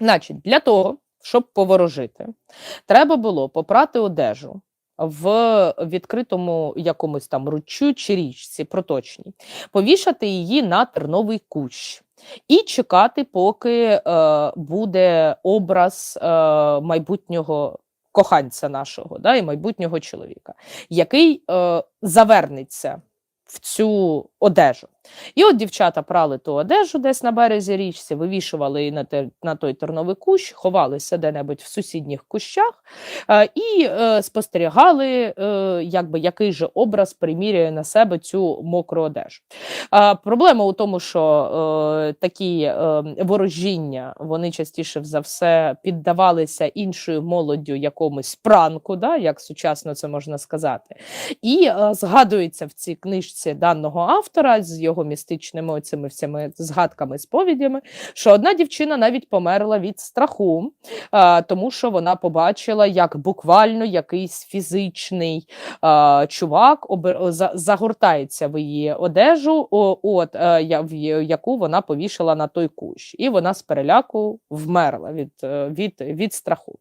Значить, для того, щоб поворожити, треба було попрати одежу в відкритому якомусь там руччю чи річці проточній, повішати її на терновий кущ і чекати, поки е, буде образ е, майбутнього коханця нашого да, і майбутнього чоловіка, який е, завернеться в цю одежу. І от дівчата прали ту одежу десь на березі річці, вивішували її на, те, на той терновий кущ, ховалися де-небудь в сусідніх кущах е, і е, спостерігали, е, якби, який же образ приміряє на себе цю мокру одежу. Проблема у тому, що такі ворожіння вони частіше за все піддавалися іншою молоддю якомусь пранку, да, як сучасно це можна сказати. І згадується в цій книжці даного автора з його містичними цими всіми згадками, сповідями, що одна дівчина навіть померла від страху, тому що вона побачила, як буквально якийсь фізичний чувак загортається в її одежу, от, е, яку вона повішала на той кущ. І вона з переляку вмерла від, е, від, від страху.